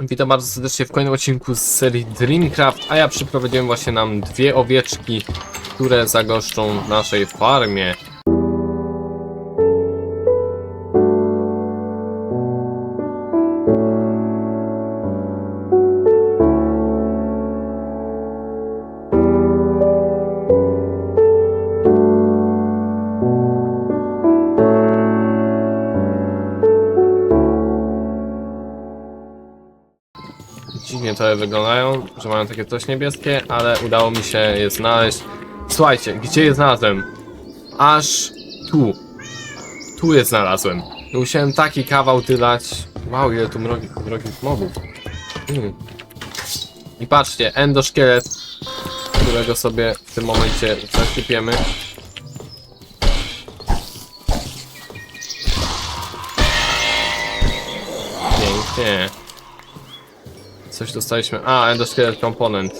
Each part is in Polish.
Witam bardzo serdecznie w kolejnym odcinku z serii Dreamcraft, a ja przyprowadziłem właśnie nam dwie owieczki, które zagoszczą w naszej farmie. Wyglądają, że mają takie coś niebieskie, ale udało mi się je znaleźć. Słuchajcie, gdzie je znalazłem? Aż tu. Tu je znalazłem. Musiałem taki kawał tylać. Wow, ile tu mrogi, mrogich mobów. Hmm. I patrzcie, endoszkielet, którego sobie w tym momencie zasypiemy. Pięknie. Coś dostaliśmy. A, endoskeleton component.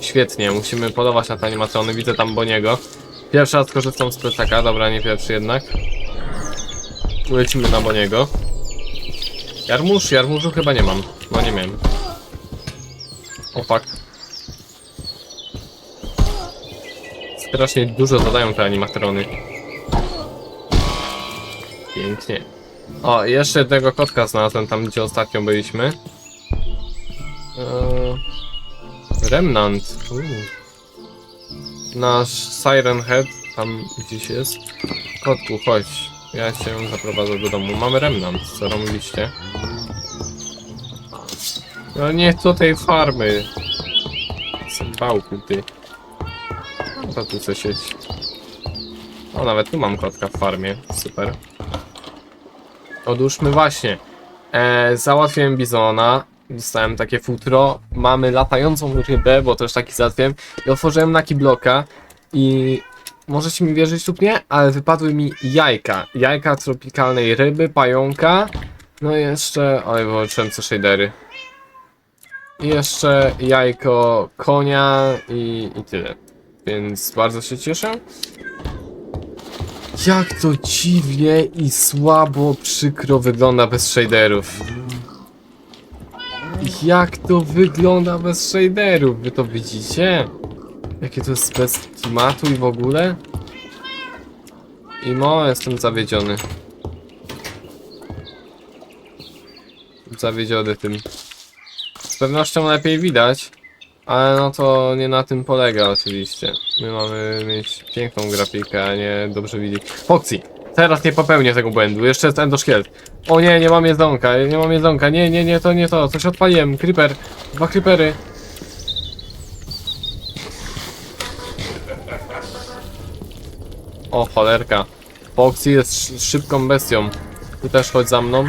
Świetnie, musimy polować na animatrony. Widzę tam Boniego. Pierwszy raz korzystam z plecaka, dobra, nie pierwszy jednak. Lecimy na Boniego. Jarmuż, jarmużu chyba nie mam. No nie miałem. O fuck. Strasznie dużo zadają te animatrony. Pięknie. O, jeszcze jednego kotka znalazłem tam, gdzie ostatnio byliśmy. Eee, Remnant. Uuu. Nasz Siren Head tam gdzieś jest. Kotku, chodź. Ja cię zaprowadzę do domu. Mamy Remnant, co robiliście? No nie tej farmy. Bałku ty. No tu chce sieć. O, nawet tu mam kotka w farmie. Super. Odłóżmy właśnie. E, załatwiłem bizona. Dostałem takie futro. Mamy latającą rybę, bo też taki załatwiłem. I otworzyłem na bloka i możecie mi wierzyć lub nie, ale wypadły mi jajka. Jajka tropikalnej ryby, pająka. No i jeszcze... Oj, wyłączyłem co shadery. I jeszcze jajko konia i, i tyle. Więc bardzo się cieszę. Jak to dziwnie i słabo, przykro wygląda bez shaderów. Jak to wygląda bez shaderów? Wy to widzicie? Jakie to jest bez klimatu i w ogóle? Imo, jestem zawiedziony. Zawiedziony tym. Z pewnością lepiej widać, ale no to nie na tym polega oczywiście. My mamy mieć piękną grafikę, a nie dobrze widzieć. Foxy! Teraz nie popełnię tego błędu, jeszcze jest endoszkielet. O nie, nie mam jedzonka, nie mam jedzonka, nie, nie, nie, to nie to, coś odpaliłem, creeper, dwa creepery. O, cholerka. Foxy jest sz szybką bestią. Ty też chodź za mną.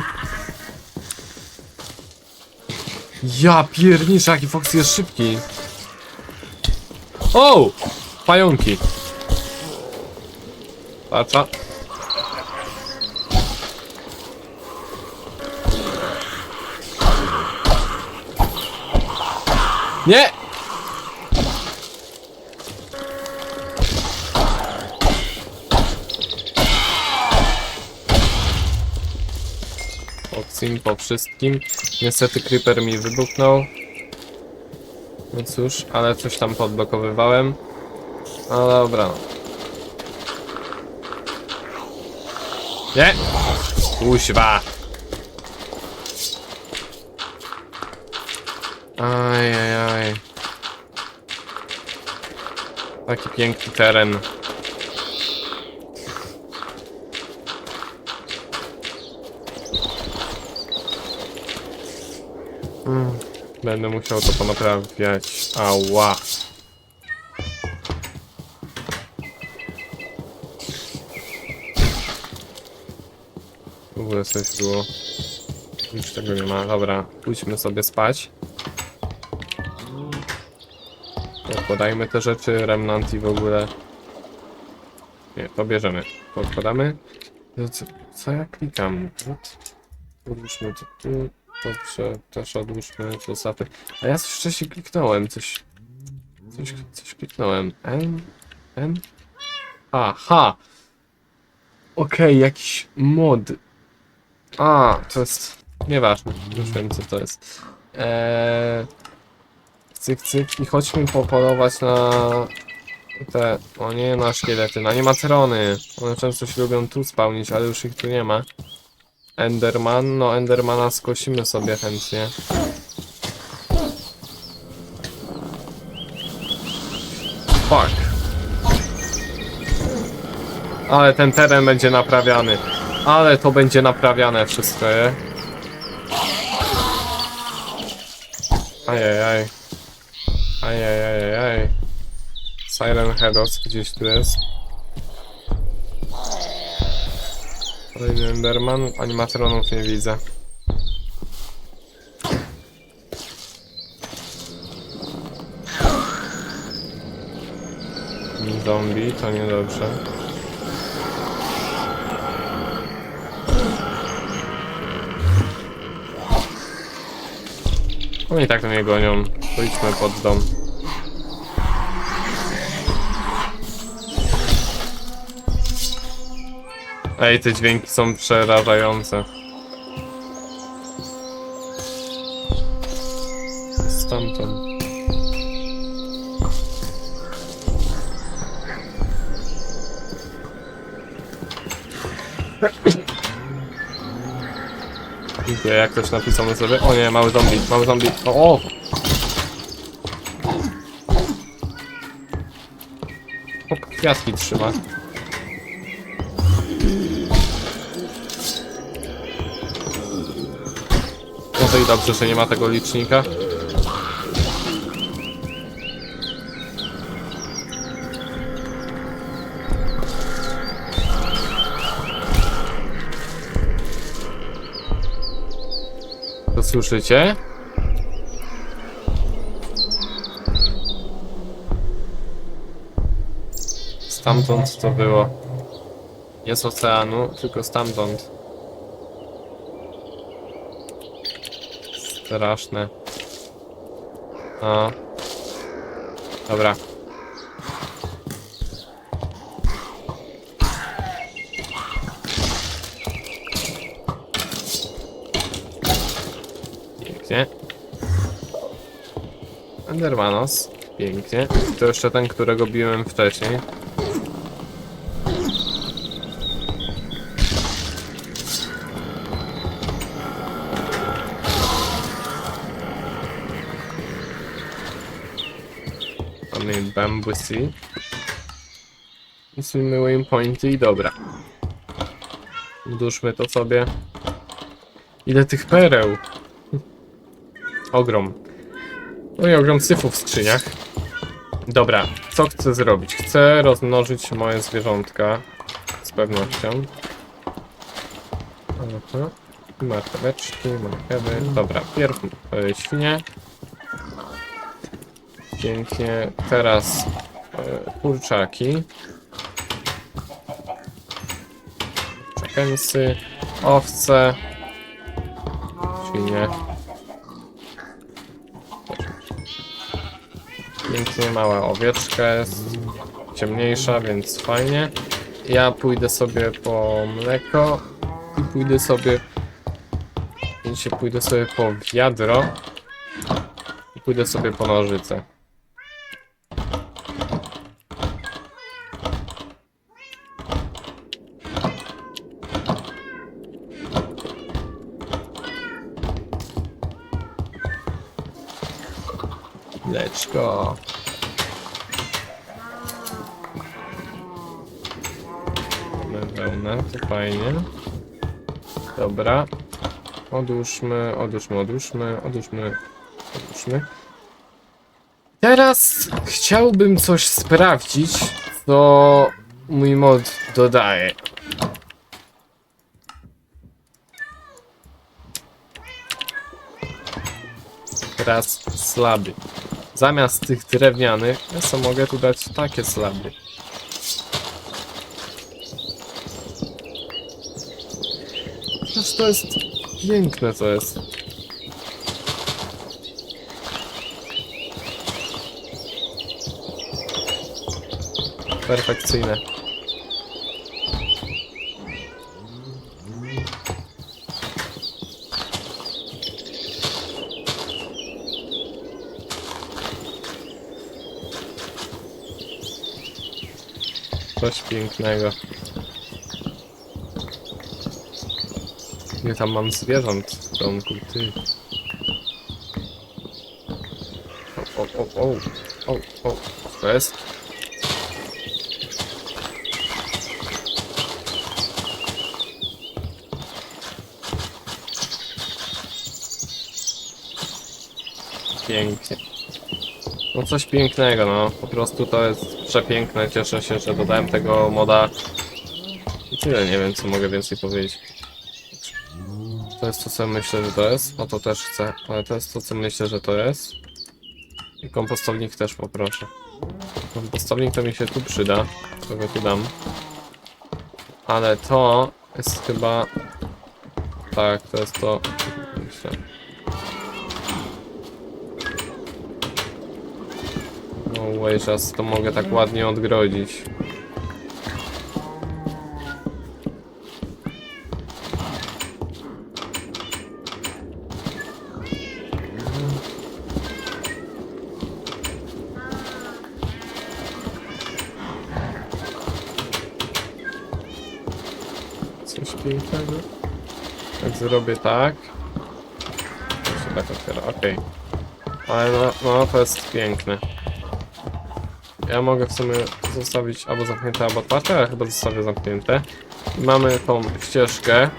Ja pierniczę, jaki Foxy jest szybki. O! Pająki. Patrza. Nie! Oxim po wszystkim. Niestety creeper mi wybuchnął. No cóż, ale coś tam podblokowywałem. No dobra. Nie! Kuźwa! Aj, aj. Taki piękny teren. Mm, Będę musiał to ponaprawiać. Ała. W ogóle coś było. Już tego nie ma. Dobra, pójdźmy sobie spać. Podajmy te rzeczy, remnant i w ogóle. Nie, to bierzemy. Podkładamy. Co, co ja klikam? Odłóżmy to tu. Dobrze, też odłóżmy zostawmy. A ja coś wcześniej kliknąłem, coś. Coś, coś kliknąłem. N? N? Aha! Okej, jakiś mod. A, to jest. Nieważne, już wiem co to jest. Eee, cyk, cyk i chodźmy popolować na te, o nie na szkielety, na animatrony. One często się lubią tu spełnić, ale już ich tu nie ma. Enderman, no Endermana skosimy sobie chętnie. Fuck. Ale ten teren będzie naprawiany. Ale to będzie naprawiane wszystko, je? Ajajaj. Siren Heados gdzieś tu jest. Kolejny Enderman. Animatronów nie widzę. Zombie, to niedobrze. Oni i tak mnie gonią. Pójdźmy pod dom. Ej, te dźwięki są przerażające. Stamtąd. Dziękuję, jak ktoś napisał na sobie. O nie, mały zombie, mały zombie. O! o! O, kwiatki trzyma. I dobrze, że nie ma tego licznika. To słyszycie? Stamtąd to było. Nie z oceanu, tylko stamtąd. Straszne. A. Dobra. Pięknie. Endermanos. Pięknie. To jeszcze ten, którego biłem wcześniej. Bambusy. I sobie waypointy i dobra. Uduszmy to sobie. Ile tych pereł? Ogrom. No i ogrom syfów w skrzyniach. Dobra, co chcę zrobić? Chcę rozmnożyć moje zwierzątka. Z pewnością. Aha. Marcheweczki, marchewy. Dobra, pierw e, świnie. Pięknie. Teraz e, kurczaki. Czekensy, owce, świnie. Pięknie mała owieczka jest. Ciemniejsza, więc fajnie. Ja pójdę sobie po mleko i pójdę sobie. Widzicie, pójdę sobie po wiadro i pójdę sobie po nożyce. Mleczko. Mamy to fajnie. Dobra. Odłóżmy, odłóżmy, odłóżmy, odłóżmy, odłóżmy. Teraz chciałbym coś sprawdzić, co mój mod dodaje. Teraz slaby. Zamiast tych drewnianych, ja sobie mogę tu dać takie slaby. Przecież to jest piękne to jest. Perfekcyjne. Coś pięknego. Nie tam mam zwierząt w domku, ty. O, o, o, o, o, o, to jest? Pięknie. No coś pięknego, no. Po prostu to jest przepiękne. Cieszę się, że dodałem tego moda. I tyle, nie wiem co mogę więcej powiedzieć. To jest to, co myślę, że to jest. O to też chcę, ale to jest to, co myślę, że to jest. I kompostownik też poproszę. Kompostownik to mi się tu przyda. To go tu dam. Ale to jest chyba... Tak, to jest to... Myślę. No Wages, to mogę tak ładnie odgrodzić. Coś pięknego. Jak zrobię tak. To się tak otwiera, okej. Ale no, no, to jest piękne. Ja mogę w sumie zostawić albo zamknięte, albo otwarte, ale chyba zostawię zamknięte. I mamy tą ścieżkę.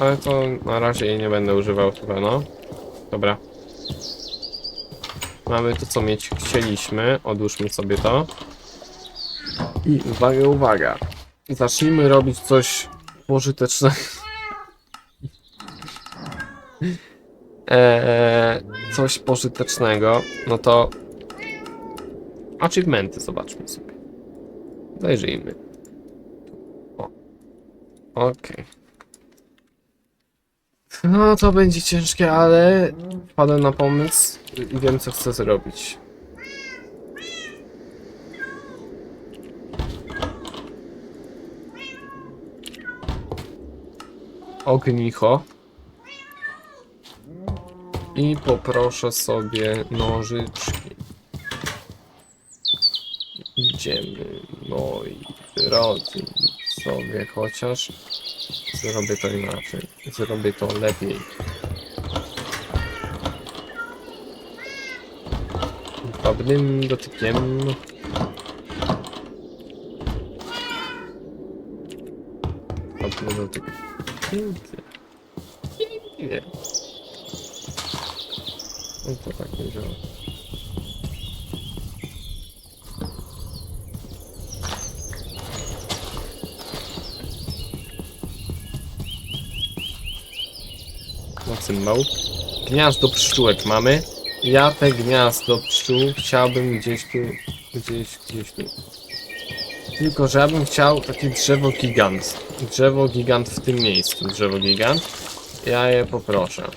Ale to na razie jej nie będę używał chyba, no. Dobra. Mamy to, co mieć chcieliśmy. Odłóżmy sobie to. I uwaga, uwaga. Zacznijmy robić coś pożytecznego. Eee, coś pożytecznego, no to achievementy zobaczmy sobie. Zajrzyjmy. O. Okej. No to będzie ciężkie, ale wpadłem na pomysł i wiem co chcę zrobić. Ognicho. I poproszę sobie nożyczki. Idziemy, moi drodzy sobie, chociaż zrobię to inaczej. Zrobię to lepiej. Drobnym dotykiem. Drobny dotyk. Pięknie. No to tak nie działa. No cymbał. Gniazdo pszczółek mamy. Ja te gniazdo pszczół chciałbym gdzieś tu, gdzieś, gdzieś tu. Tylko, że ja bym chciał takie drzewo gigant. Drzewo gigant w tym miejscu, drzewo gigant. Ja je poproszę.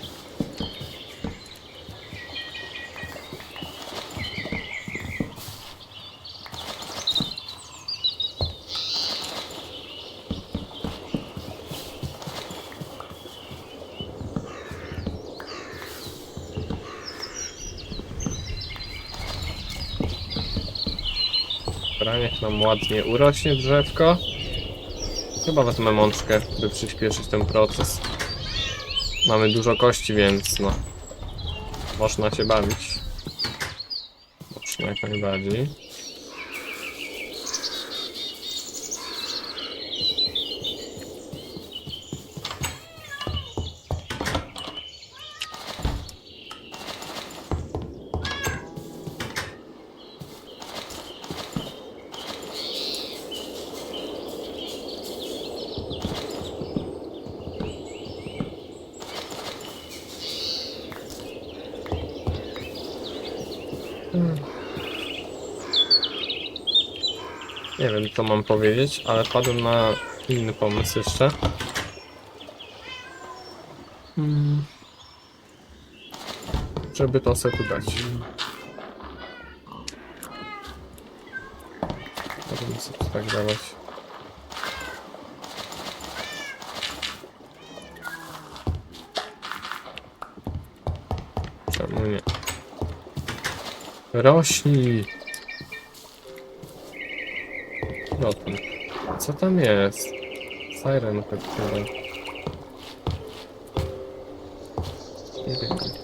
Dobra, niech nam ładnie urośnie drzewko. Chyba wezmę mączkę, by przyspieszyć ten proces. Mamy dużo kości, więc no. Można się bawić. Można jak najbardziej. Nie wiem co mam powiedzieć, ale padłem na inny pomysł jeszcze. Mm. Żeby to sobie tu dać. Możemy sobie tak dawać. Czemu nie? Rośnij! Co tam jest? Siren Factory. Nie wiem.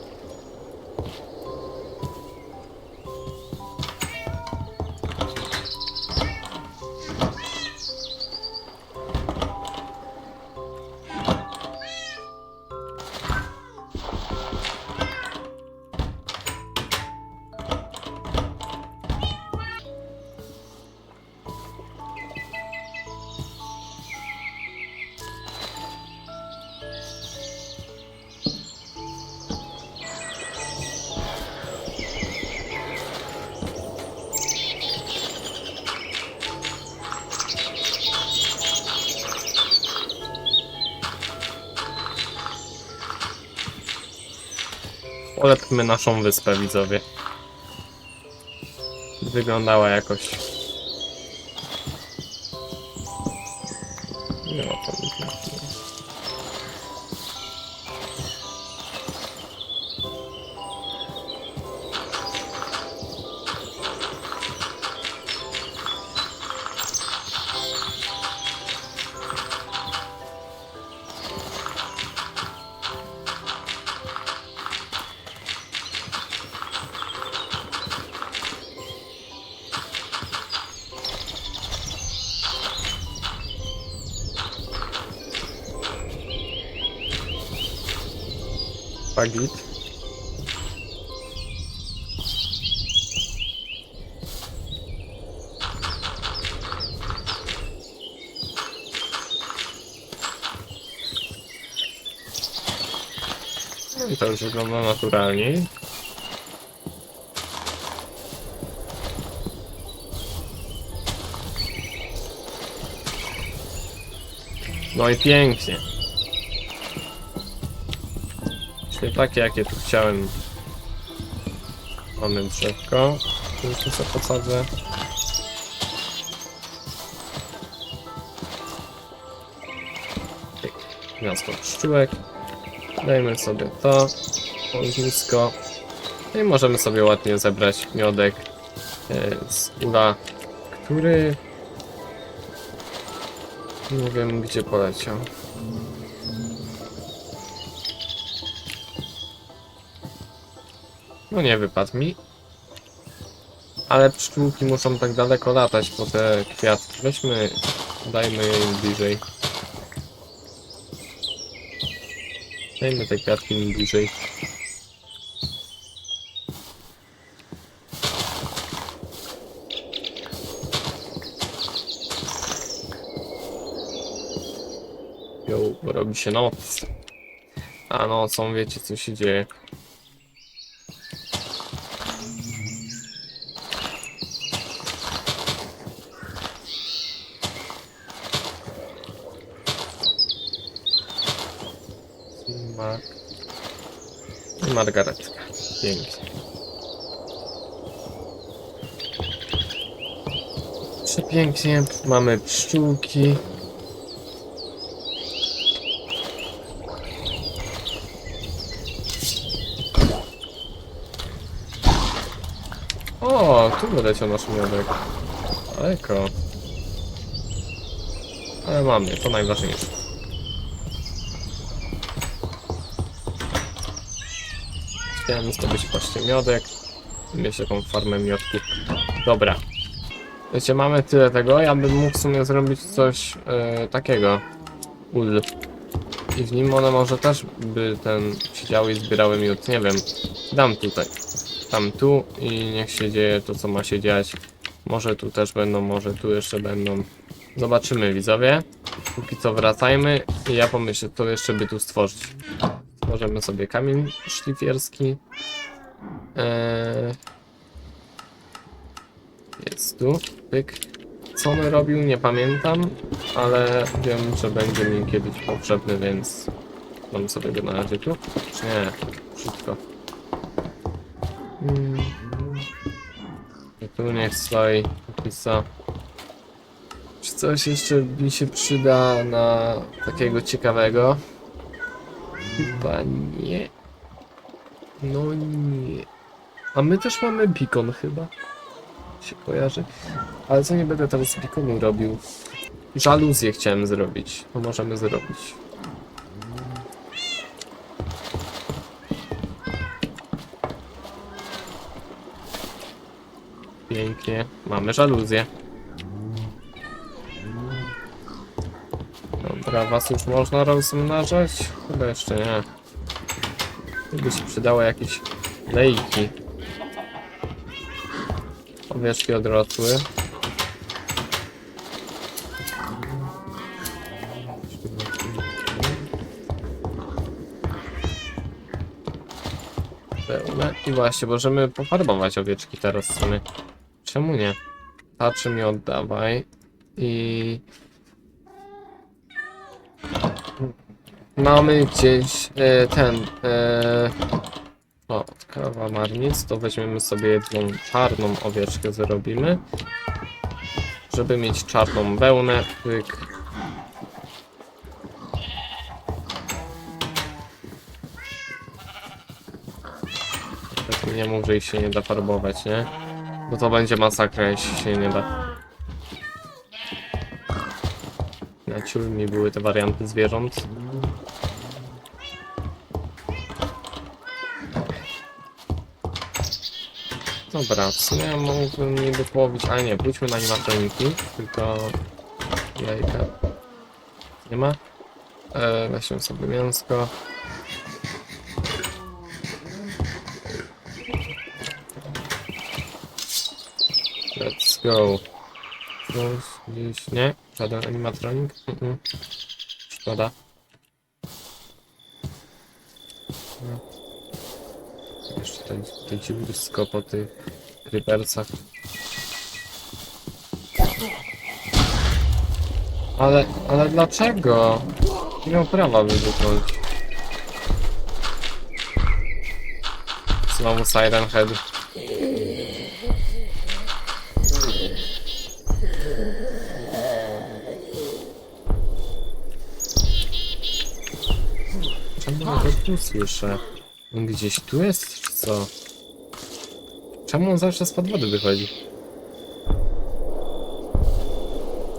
Polepmy naszą wyspę, widzowie. Wyglądała jakoś. I to już wygląda naturalnie. No i pięknie. Czyli takie, jakie tu chciałem. Mamy drzewko. Już tu sobie posadzę. Gniazdo pszczółek. Dajmy sobie to. Ognisko. No i możemy sobie ładnie zebrać miodek e, z ula, który... Nie wiem gdzie poleciał. No nie wypadł mi. Ale pszczółki muszą tak daleko latać po te kwiatki. Weźmy, dajmy je bliżej. Dajmy te kwiatki im bliżej. Jo, robi się noc. A nocą wiecie co się dzieje. Mark. I Margaretka. Pięknie. Przepięknie. Mamy pszczółki. O, tu wyleciał nasz miodek. Daleko. Ale mamy, to najważniejsze. Chciałem zdobyć właśnie miodek. Mieć jaką farmę miodku. Dobra. Wiecie, mamy tyle tego. Ja bym mógł w sumie zrobić coś e, takiego. Ul. I w nim one może też by ten siedziały i zbierały miód. Nie wiem. Dam tutaj. Dam tu i niech się dzieje to, co ma się dziać. Może tu też będą, może tu jeszcze będą. Zobaczymy, widzowie. Póki co wracajmy i ja pomyślę, co jeszcze by tu stworzyć. Możemy sobie kamień szlifierski. Eee... Jest tu. Pyk. Co on robił, nie pamiętam, ale wiem, że będzie mi kiedyś potrzebny, więc dam sobie go na razie tu. Nie? Wszystko. Mm. I Tu niech stoi. Co. Czy coś jeszcze mi się przyda na takiego ciekawego? Chyba nie. No nie. A my też mamy beacon chyba. się kojarzy. Ale co nie będę teraz z bikonu robił? Żaluzję chciałem zrobić. To możemy zrobić. Pięknie. Mamy żaluzję. Dobra, was już można rozmnażać? Chyba jeszcze nie. By się przydały jakieś lejki. Owieczki odrosły. Pełne. I właśnie, możemy pofarbować owieczki teraz w sumie. Czemu nie? Taczy mi oddawaj. I... Mamy gdzieś e, ten... E, o, kawa marnic, to weźmiemy sobie jedną czarną owieczkę, zrobimy. Żeby mieć czarną wełnę, pyk. Tak nie mów, że ich się nie da farbować, nie? Bo to będzie masakra, jeśli się nie da. Na ciul mi były te warianty zwierząt. Dobra, w sumie mógłbym niby połowić, ale nie, wróćmy na animatroniki, tylko jajka. Nie ma? E, weźmy sobie mięsko. Let's go. Coś gdzieś, nie? Żaden animatronik? -mm. Szkoda. Tutaj, tutaj dziwnisko po tych creepersach. Ale, ale dlaczego? Nie miał prawa wybuchnąć. Znowu Siren Head. Czemu ja go tu słyszę? Gdzieś tu jest, co? Czemu on zawsze spod wody wychodzi?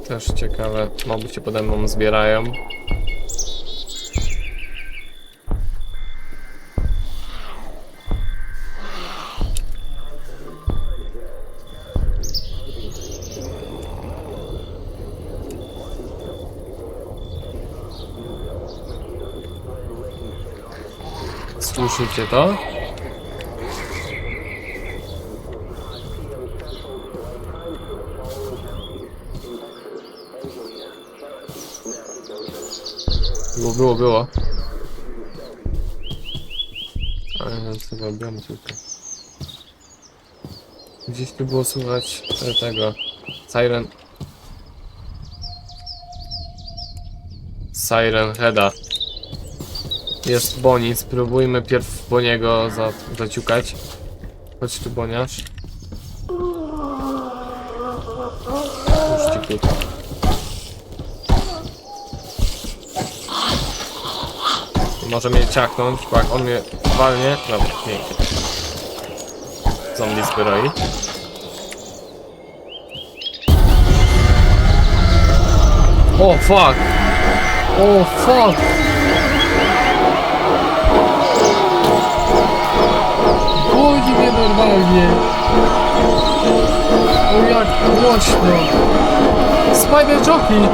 Też ciekawe. Moby się pode mną zbierają. Słyszycie to? Było, było, było. Ale biorę tylko. Gdzieś tu było słychać e, tego. Siren. Siren Heada. Jest Boni, spróbujmy pierw Boniego za, zaciukać. Chodź tu Boniarz. Może mnie ciachnąć, bo jak on mnie walnie... Dobra, pięknie. Zombie zbroi. O fuck! O fuck! Boli mnie normalnie! O jak głośno! Spider Jockey!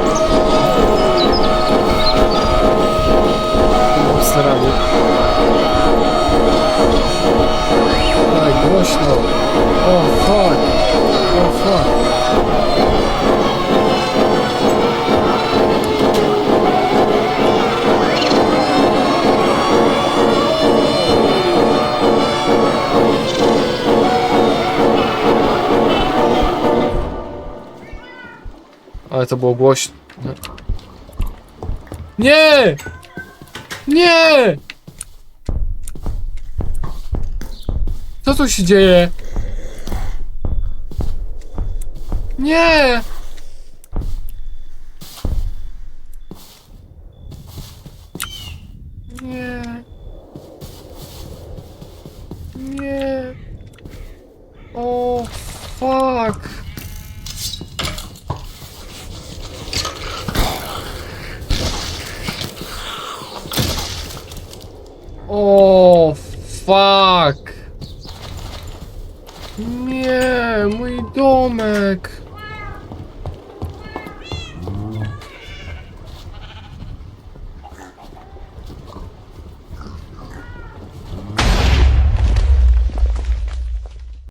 Staramy. Ale głośno! O fuck! O fuck! Ale to było głośno. Nie! Nie! Co tu się dzieje? Nie!